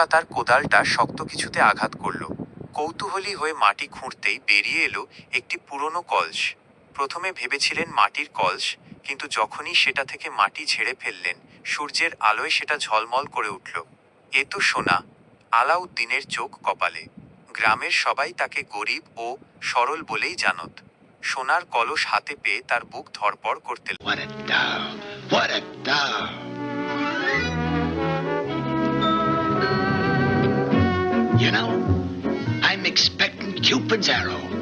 খোকা তার কোদালটা শক্ত কিছুতে আঘাত করল। কৌতূহলী হয়ে মাটি খুঁড়তেই বেরিয়ে এলো একটি পুরনো কলস। প্রথমে ভেবেছিলেন মাটির কলস, কিন্তু যখনই সেটা থেকে মাটি ঝেড়ে ফেললেন, সূর্যের আলোয় সেটা ঝলমল করে উঠল। এ তো সোনা, আলাউদ্দিনের চোখ কপালে। গ্রামের সবাই তাকে গরিব ও সরল বলেই জানত। সোনার কলস হাতে পেয়ে তার বুক ধরপড় করতে Pizarro.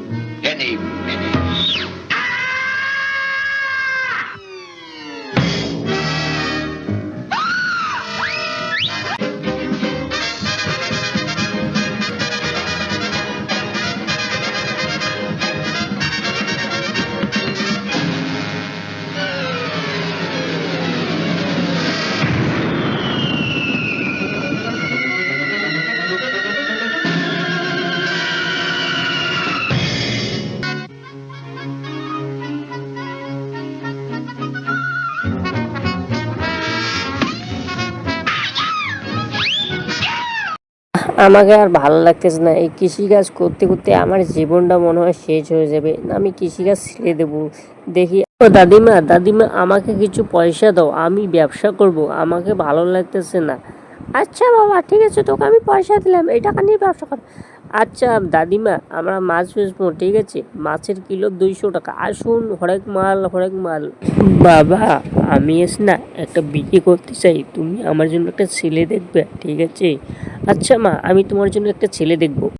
আমাকে আর ভালো লাগতেছে না। এই কৃষিকাজ করতে করতে আমার জীবনটা মনে হয় শেষ হয়ে যাবে। আমি কৃষিকাজ ছেড়ে দেবো। দেখি। ও দাদিমা দাদিমা, আমাকে কিছু পয়সা দাও। আমি ব্যবসা করব। আমাকে ভালো লাগতেছে না। আচ্ছা বাবা, ঠিক আছে, তোকে আমি পয়সা দিলাম, এই টাকা নিয়ে ব্যবসা কর। আচ্ছা দাদিমা, আমরা মাছ বেচবো, ঠিক আছে? মাছের কিলো দুইশো টাকা। আসুন, হরেক মাল হরেক মাল। বাবা, আমি এস না একটা বিক্রি করতে চাই। তুমি আমার জন্য একটা ছেলে দেখবে, ঠিক আছে? আচ্ছা মা, আমি তোমার জন্য একটা ছেলে দেখব।